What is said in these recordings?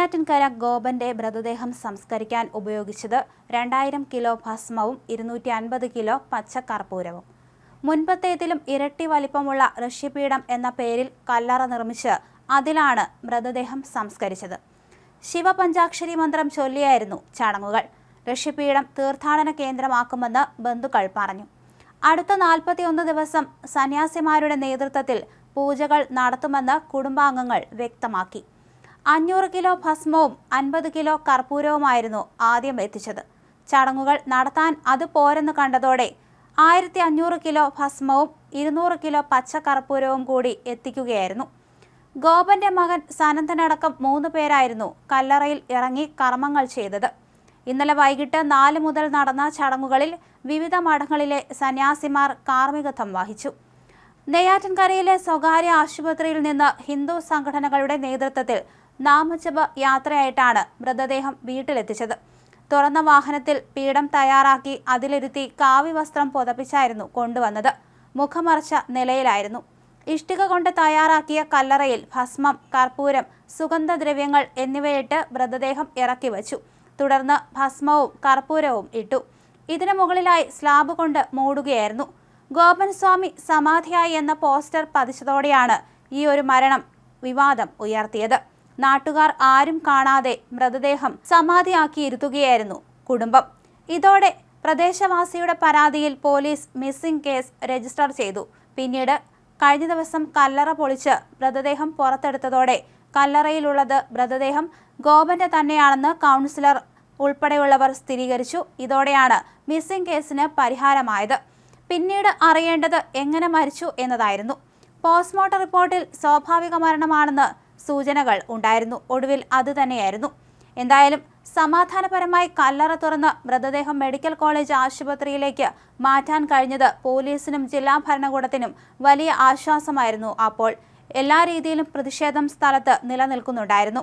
നെയ്യാറ്റിൻകര ഗോപന്റെ മൃതദേഹം സംസ്കരിക്കാൻ ഉപയോഗിച്ചത് രണ്ടായിരം കിലോ ഭസ്മവും ഇരുന്നൂറ്റി അൻപത് കിലോ പച്ചക്കർപ്പൂരവും മുൻപത്തേതിലും ഇരട്ടി വലിപ്പമുള്ള ഋഷിപീഠം എന്ന പേരിൽ കല്ലറ നിർമ്മിച്ച് അതിലാണ് മൃതദേഹം സംസ്കരിച്ചത്. ശിവപഞ്ചാക്ഷരി മന്ത്രം ചൊല്ലിയായിരുന്നു ചടങ്ങുകൾ. ഋഷിപീഠം തീർത്ഥാടന കേന്ദ്രമാക്കുമെന്ന് ബന്ധുക്കൾ പറഞ്ഞു. അടുത്ത നാൽപ്പത്തിയൊന്ന് ദിവസം സന്യാസിമാരുടെ നേതൃത്വത്തിൽ പൂജകൾ നടത്തുമെന്ന് കുടുംബാംഗങ്ങൾ വ്യക്തമാക്കി. അഞ്ഞൂറ് കിലോ ഭസ്മവും അൻപത് കിലോ കർപ്പൂരവുമായിരുന്നു ആദ്യം എത്തിച്ചത്. ചടങ്ങുകൾ നടത്താൻ അത് പോരെന്ന് കണ്ടതോടെ ആയിരത്തി അഞ്ഞൂറ് കിലോ ഭസ്മവും ഇരുന്നൂറ് കിലോ പച്ചക്കർപ്പൂരവും കൂടി എത്തിക്കുകയായിരുന്നു. ഗോപന്റെ മകൻ സനന്ദനടക്കം മൂന്ന് പേരായിരുന്നു കല്ലറയിൽ ഇറങ്ങി കർമ്മങ്ങൾ ചെയ്തത്. ഇന്നലെ വൈകിട്ട് നാല് മുതൽ നടന്ന ചടങ്ങുകളിൽ വിവിധ മഠങ്ങളിലെ സന്യാസിമാർ കാർമ്മികത്വം വഹിച്ചു. നെയ്യാറ്റിൻകരയിലെ സ്വകാര്യ ആശുപത്രിയിൽ നിന്ന് ഹിന്ദു സംഘടനകളുടെ നേതൃത്വത്തിൽ നാമജപ യാത്രയായിട്ടാണ് മൃതദേഹം വീട്ടിലെത്തിച്ചത്. തുറന്ന വാഹനത്തിൽ പീഠം തയ്യാറാക്കി അതിലിരുത്തി കാവി വസ്ത്രം പുതപ്പിച്ചായിരുന്നു കൊണ്ടുവന്നത്. മുഖമറച്ച നിലയിലായിരുന്നു. ഇഷ്ടിക കൊണ്ട് തയ്യാറാക്കിയ കല്ലറയിൽ ഭസ്മം കർപ്പൂരം സുഗന്ധദ്രവ്യങ്ങൾ എന്നിവയിട്ട് മൃതദേഹം ഇറക്കി വച്ചു. തുടർന്ന് ഭസ്മവും കർപ്പൂരവും ഇട്ടു. ഇതിനു മുകളിലായി സ്ലാബ് കൊണ്ട് മൂടുകയായിരുന്നു. ഗോപൻസ്വാമി സമാധിയായി എന്ന പോസ്റ്റർ പതിച്ചതോടെയാണ് ഈ ഒരു മരണം വിവാദം ഉയർത്തിയത്. നാട്ടുകാർ ആരും കാണാതെ മൃതദേഹം സമാധിയാക്കിയിരുത്തുകയായിരുന്നു കുടുംബം. ഇതോടെ പ്രദേശവാസിയുടെ പരാതിയിൽ പോലീസ് മിസ്സിംഗ് കേസ് രജിസ്റ്റർ ചെയ്തു. പിന്നീട് കഴിഞ്ഞ ദിവസം കല്ലറ പൊളിച്ച് മൃതദേഹം പുറത്തെടുത്തതോടെ കല്ലറയിലുള്ളത് മൃതദേഹം ഗോപന്റെ തന്നെയാണെന്ന് കൗൺസിലർ ഉൾപ്പെടെയുള്ളവർ സ്ഥിരീകരിച്ചു. ഇതോടെയാണ് മിസ്സിംഗ് കേസിന് പരിഹാരമായത്. പിന്നീട് അറിയേണ്ടത് എങ്ങനെ മരിച്ചു എന്നതായിരുന്നു. പോസ്റ്റ്മോർട്ടം റിപ്പോർട്ടിൽ സ്വാഭാവിക മരണമാണെന്ന് സൂചനകൾ ഉണ്ടായിരുന്നു. ഒടുവിൽ അത് തന്നെയായിരുന്നു. എന്തായാലും സമാധാനപരമായി കല്ലറ തുറന്ന് മൃതദേഹം മെഡിക്കൽ കോളേജ് ആശുപത്രിയിലേക്ക് മാറ്റാൻ കഴിഞ്ഞത് പോലീസിനും ജില്ലാ ഭരണകൂടത്തിനും വലിയ ആശ്വാസമായിരുന്നു. അപ്പോൾ എല്ലാ രീതിയിലും പ്രതിഷേധം സ്ഥലത്ത് നിലനിൽക്കുന്നുണ്ടായിരുന്നു.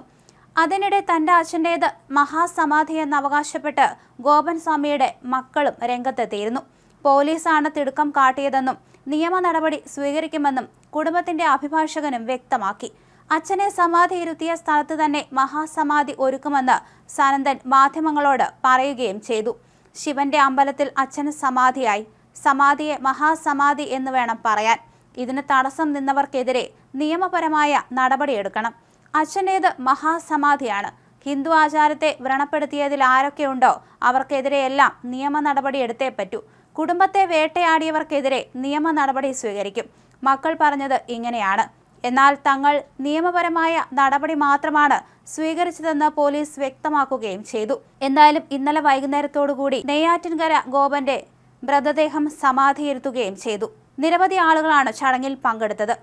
അതിനിടെ തന്റെ അച്ഛന്റേത് മഹാസമാധി എന്നവകാശപ്പെട്ട് ഗോപൻ സ്വാമിയുടെ മക്കളും രംഗത്തെത്തിയിരുന്നു. പോലീസാണ് തിടുക്കം കാട്ടിയതെന്നും നിയമ നടപടി സ്വീകരിക്കുമെന്നും കുടുംബത്തിന്റെ അഭിഭാഷകനും വ്യക്തമാക്കി. അച്ഛനെ സമാധി ഇരുത്തിയ സ്ഥലത്ത് തന്നെ മഹാസമാധി ഒരുക്കുമെന്ന് സനന്ദൻ മാധ്യമങ്ങളോട് പറയുകയും ചെയ്തു. ശിവന്റെ അമ്പലത്തിൽ അച്ഛന് സമാധിയായി. സമാധിയെ മഹാസമാധി എന്ന് വേണം പറയാൻ. ഇതിന് തടസ്സം നിന്നവർക്കെതിരെ നിയമപരമായ നടപടിയെടുക്കണം. അച്ഛന്റേത് മഹാസമാധിയാണ്. ഹിന്ദു ആചാരത്തെ വ്രണപ്പെടുത്തിയതിൽ ആരൊക്കെയുണ്ടോ അവർക്കെതിരെയെല്ലാം നിയമ നടപടി എടുത്തേ പറ്റൂ. കുടുംബത്തെ വേട്ടയാടിയവർക്കെതിരെ നിയമ നടപടി സ്വീകരിക്കും. മക്കൾ പറഞ്ഞത് ഇങ്ങനെയാണ്. എന്നാൽ തങ്ങൾ നിയമപരമായ നടപടി മാത്രമാണ് സ്വീകരിച്ചതെന്ന് പോലീസ് വ്യക്തമാക്കുകയും ചെയ്തു. എന്തായാലും ഇന്നലെ വൈകുന്നേരത്തോടുകൂടി നെയ്യാറ്റിൻകര ഗോപന്റെ മൃതദേഹം സമാധിയിരുത്തുകയും ചെയ്തു. നിരവധി ആളുകളാണ് ചടങ്ങിൽ പങ്കെടുത്തത്.